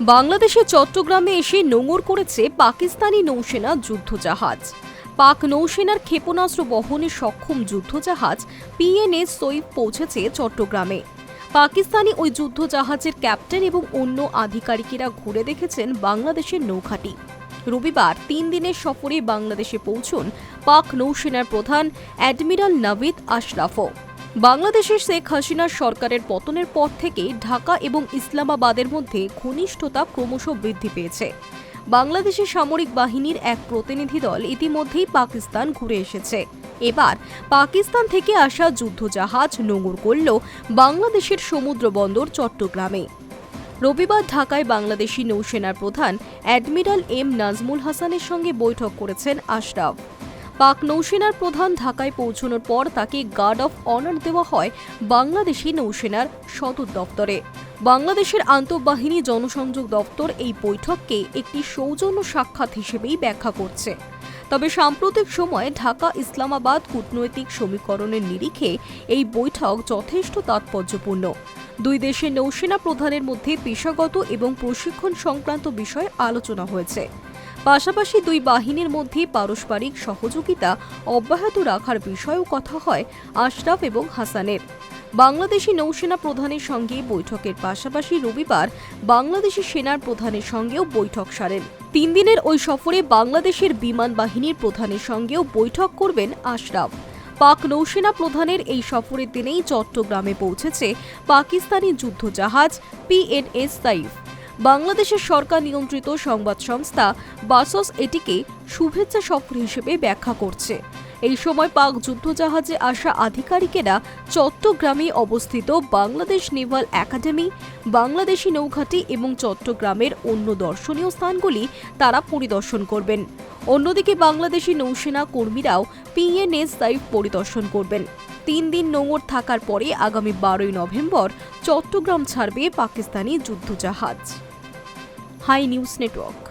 বাংলাদেশের চট্টগ্রামে এসে নোঙর করেছে পাকিস্তানি নৌসেনা যুদ্ধজাহাজ। পাক নৌসেনার ক্ষেপণাস্ত্র বহনে সক্ষম যুদ্ধজাহাজ পিএনএস সৈফ পৌঁছেছে চট্টগ্রামে। পাকিস্তানি ওই যুদ্ধজাহাজের ক্যাপ্টেন এবং অন্য আধিকারিকেরা ঘুরে দেখেছেন বাংলাদেশের নৌঘাটি। রবিবার তিন দিনের সফরে বাংলাদেশে পৌঁছন পাক নৌসেনার প্রধান অ্যাডমিরাল নাভিদ আশরাফও। বাংলাদেশের শেখ হাসিনার সরকারের পতনের পর থেকে ঢাকা এবং ইসলামাবাদের মধ্যে ঘনিষ্ঠতা ক্রমশ বৃদ্ধি পেয়েছে। বাংলাদেশের সামরিক বাহিনীর এক প্রতিনিধি দল ইতিমধ্যেই পাকিস্তান ঘুরে এসেছে। এবার পাকিস্তান থেকে আসা যুদ্ধজাহাজ নোঙর করল বাংলাদেশের সমুদ্র বন্দর চট্টগ্রামে। রবিবার ঢাকায় বাংলাদেশি নৌসেনার প্রধান অ্যাডমিরাল এম নাজমুল হাসানের সঙ্গে বৈঠক করেছেন আশরাফ। পাক নৌসেনার প্রধান ঢাকায় পৌঁছানোর পর তাকে গার্ড অফ অনার দেওয়া হয় বাংলাদেশি নৌসেনার সদর দপ্তরে। বাংলাদেশের আন্তঃবাহিনী জনসংযোগ দপ্তর এই বৈঠককে একটি সৌজন্য সাক্ষাৎ হিসেবেই ব্যাখ্যা করছে। তবে সাম্প্রতিক সময়ে ঢাকা ইসলামাবাদ কূটনৈতিক সমীকরণের নিরিখে এই বৈঠক যথেষ্ট তাৎপর্যপূর্ণ। দুই দেশের নৌসেনা প্রধানের মধ্যে পেশাগত এবং প্রশিক্ষণ সংক্রান্ত বিষয়ে আলোচনা হয়েছে। পাশাপাশি দুই বাহিনীর মধ্যে পারস্পরিক সহযোগিতা অব্যাহত রাখার বিষয়েও কথা হয় আশরাফ এবং হাসানের। বাংলাদেশি নৌসেনা প্রধানের সঙ্গে বৈঠকের পাশাপাশি রবিবার বাংলাদেশি সেনার প্রধানের সঙ্গেও বৈঠক সারেন। তিন দিনের ওই সফরে বাংলাদেশের বিমান বাহিনীর প্রধানের সঙ্গেও বৈঠক করবেন আশরাফ। পাক নৌসেনা প্রধানের এই সফরের দিনেই চট্টগ্রামে পৌঁছেছে পাকিস্তানি যুদ্ধজাহাজ পিএনএস সাইফ। বাংলাদেশের সরকার নিয়ন্ত্রিত সংবাদ সংস্থা বাসস এটিকে শুভেচ্ছা সফর হিসেবে ব্যাখ্যা করছে। এই সময় পাক যুদ্ধজাহাজে আসা আধিকারিকেরা চট্টগ্রামে অবস্থিত বাংলাদেশ নেভাল একাডেমি, বাংলাদেশি নৌঘাটি এবং চট্টগ্রামের অন্য দর্শনীয় স্থানগুলি তারা পরিদর্শন করবেন। অন্যদিকে বাংলাদেশি নৌসেনা কর্মীরাও পিএনএস সাইফ পরিদর্শন করবেন। তিন দিন নোঙর থাকার পরে আগামী বারোই নভেম্বর চট্টগ্রাম ছাড়বে পাকিস্তানি যুদ্ধজাহাজ। Hi news network.